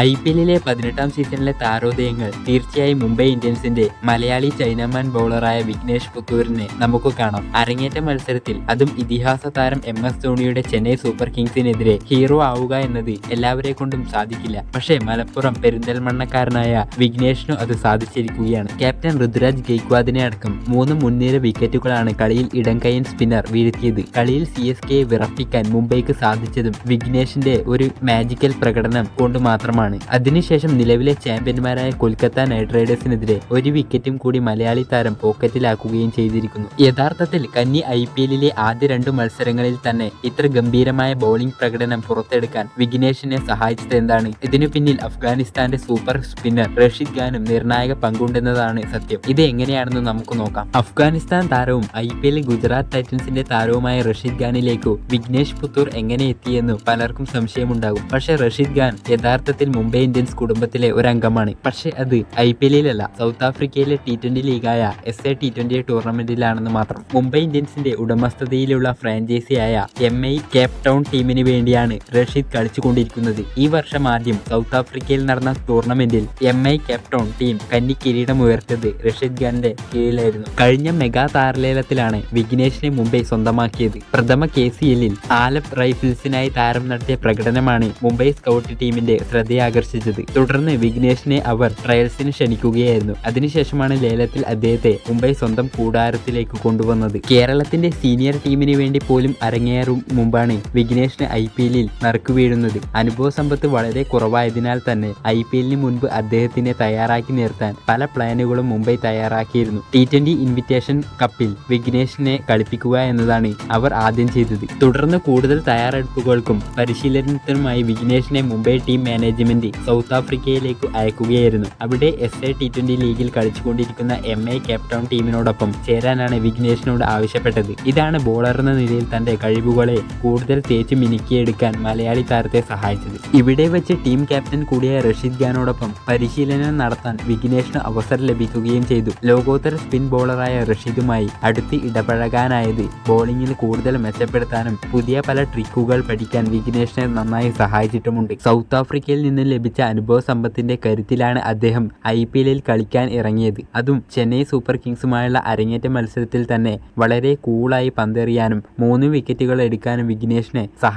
I P എല്ലിലെ പതിനെട്ടാം സീസണിലെ താരോദയങ്ങൾ തീർച്ചയായും മുംബൈ ഇന്ത്യൻസിന്റെ മലയാളി ചൈനമാൻ ബൗളറായ വിഘ്നേഷ് പുത്തൂരിനെ നമുക്ക് കാണാം. അരങ്ങേറ്റ മത്സരത്തിൽ അതും ഇതിഹാസ താരം എം എസ് ധോണിയുടെ ചെന്നൈ സൂപ്പർ കിങ്സിനെതിരെ ഹീറോ ആവുക എന്നത് എല്ലാവരെ കൊണ്ടും സാധിക്കില്ല. പക്ഷേ മലപ്പുറം പെരിന്തൽമണ്ണക്കാരനായ വിഘ്നേഷിനു അത് സാധിച്ചിരിക്കുകയാണ്. ക്യാപ്റ്റൻ ഋതുരാജ് ഗെയ്ക്വാദിനെ അടക്കം മൂന്ന് മുൻനിര വിക്കറ്റുകളാണ് കളിയിൽ ഇടംകൈയൻ സ്പിന്നർ വീഴ്ത്തിയത്. കളിയിൽ സി എസ് കെയെ വിറപ്പിക്കാൻ മുംബൈക്ക് സാധിച്ചതും വിഘ്നേഷിന്റെ ഒരു മാജിക്കൽ പ്രകടനം കൊണ്ട് മാത്രമാണ്. അതിനുശേഷം നിലവിലെ ചാമ്പ്യന്മാരായ കൊൽക്കത്ത നൈറ്റ് റൈഡേഴ്സിനെതിരെ ഒരു വിക്കറ്റും കൂടി മലയാളി താരം പോക്കറ്റിലാക്കുകയും ചെയ്തിരിക്കുന്നു. യഥാർത്ഥത്തിൽ കന്നി ഐ പി എല്ലിലെ ആദ്യ രണ്ടു മത്സരങ്ങളിൽ തന്നെ ഇത്ര ഗംഭീരമായ ബൗളിംഗ് പ്രകടനം പുറത്തെടുക്കാൻ വിഘ്നേഷിനെ സഹായിച്ചത് എന്താണ്? ഇതിനു പിന്നിൽ അഫ്ഗാനിസ്ഥാന്റെ സൂപ്പർ സ്പിന്നർ റഷീദ് ഖാനും നിർണായക പങ്കുണ്ടെന്നതാണ് സത്യം. ഇത് എങ്ങനെയാണെന്ന് നമുക്ക് നോക്കാം. അഫ്ഗാനിസ്ഥാൻ താരവും ഐ പി എല്ലിൽ ഗുജറാത്ത് ടൈറ്റൻസിന്റെ താരവുമായ റഷീദ് ഖാനിലേക്കു വിഘ്നേഷ് പുത്തൂർ എങ്ങനെ എത്തിയെന്നു പലർക്കും സംശയമുണ്ടാകും. പക്ഷേ റഷീദ് ഖാൻ യഥാർത്ഥത്തിൽ മുംബൈ ഇന്ത്യൻസ് കുടുംബത്തിലെ ഒരു അംഗമാണ് പക്ഷേ അത് ഐ പി എല്ലിലല്ല. സൗത്ത് ആഫ്രിക്കയിലെ ടി ട്വന്റി ലീഗായ എസ് എ ടി ട്വന്റി ടൂർണമെന്റിലാണെന്ന് മാത്രം മുംബൈ ഇന്ത്യൻസിന്റെ ഉടമസ്ഥതയിലുള്ള ഫ്രാഞ്ചൈസിയായ എം ഐ കേപ്പ് ടൗൺ ടീമിന് വേണ്ടിയാണ് റഷീദ് കളിച്ചുകൊണ്ടിരിക്കുന്നത്. ഈ വർഷം ആദ്യം സൗത്ത് ആഫ്രിക്കയിൽ നടന്ന ടൂർണമെന്റിൽ M I Cape Town team കന്നി കിരീടം ഉയർത്തിയത് റഷീദ് ഖാന്റെ കീഴിലായിരുന്നു. കഴിഞ്ഞ മെഗാ താരലേലത്തിലാണ് വിഘ്നേഷിനെ മുംബൈ സ്വന്തമാക്കിയത്. പ്രഥമ കെ സി എല്ലിൽ ആലപ്പ് റൈഫിൾസിനായി താരം നടത്തിയ പ്രകടനമാണ് മുംബൈ സ്കൗട്ട് ടീമിന്റെ ശ്രദ്ധയാകർഷിച്ചത് തുടർന്ന് വിഘ്നേഷിനെ അവർ ട്രയൽസിന് ക്ഷണിക്കുകയായിരുന്നു. അതിനുശേഷമാണ് ലേലത്തിൽ അദ്ദേഹത്തെ മുംബൈ സ്വന്തം കൂടാരത്തിലേക്ക് കൊണ്ടുവന്നത്. കേരളത്തിന്റെ സീനിയർ ടീമിന് വേണ്ടി പോലും അരങ്ങേറും മുമ്പാണ് വിഘ്നേഷിന് ഐ പി എല്ലിൽ നറുക്കു വീഴുന്നത് അനുഭവ സമ്പത്ത് വളരെ കുറവായതിനാൽ തന്നെ ഐ പി എല്ലിന് മുൻപ് അദ്ദേഹത്തിനെ തയ്യാറാക്കി നിർത്താൻ പല പ്ലാനുകളും മുംബൈ തയ്യാറാക്കിയിരുന്നു. ടി ട്വന്റി ഇൻവിറ്റേഷൻ കപ്പിൽ വിഘ്നേഷിനെ കളിപ്പിക്കുക എന്നതാണ് അവർ ആദ്യം ചെയ്തത്. തുടർന്ന് കൂടുതൽ തയ്യാറെടുപ്പുകൾക്കും പരിശീലനത്തിനുമായി വിഘ്നേഷിനെ മുംബൈ ടീം മാനേജ്മെന്റ് സൗത്ത് ആഫ്രിക്കയിലേക്ക് അയക്കുകയായിരുന്നു. അവിടെ എസ് എ ടി ട്വന്റി ലീഗിൽ കളിച്ചുകൊണ്ടിരിക്കുന്ന എം എ കേപ്ടൗൺ ടീമിനോടൊപ്പം ചേരാനാണ് വിഘ്നേഷിനോട് ആവശ്യപ്പെട്ടത്. ഇതാണ് ബോളർ എന്ന നിലയിൽ തന്റെ കഴിവുകളെ കൂടുതൽ തേച്ച് മിനുക്കിയെടുക്കാൻ മലയാളി താരത്തെ സഹായിച്ചത്. ഇവിടെ വെച്ച് ടീം ക്യാപ്റ്റൻ കൂടിയ റഷീദ് ഖാനോടൊപ്പം പരിശീലനം നടത്താൻ വിഘ്നേഷിന് അവസരം ലഭിക്കുകയും ചെയ്തു. ലോകോത്തര സ്പിൻ ബോളറായ റഷീദുമായി അടുത്ത് ഇടപഴകാനായത് ബോളിംഗിൽ കൂടുതൽ മെച്ചപ്പെടുത്താനും പുതിയ പല ട്രിക്കുകൾ പഠിക്കാൻ വിഘ്നേഷിനെ നന്നായി സഹായിച്ചിട്ടുമുണ്ട്. സൗത്ത് ആഫ്രിക്കയിൽ നിന്ന് ലഭിച്ച അനുഭവ സമ്പത്തിന്റെ കരുത്തിലാണ് അദ്ദേഹം ഐ പി എല്ലിൽ കളിക്കാൻ ഇറങ്ങിയത്. അതും ചെന്നൈ സൂപ്പർ കിങ്സുമായുള്ള അരങ്ങേറ്റ മത്സരത്തിൽ തന്നെ വളരെ കൂളായി പന്തെറിയാനും മൂന്ന് വിക്കറ്റുകൾ എടുക്കാനും വിഘ്നേഷിനെ സഹായിച്ചു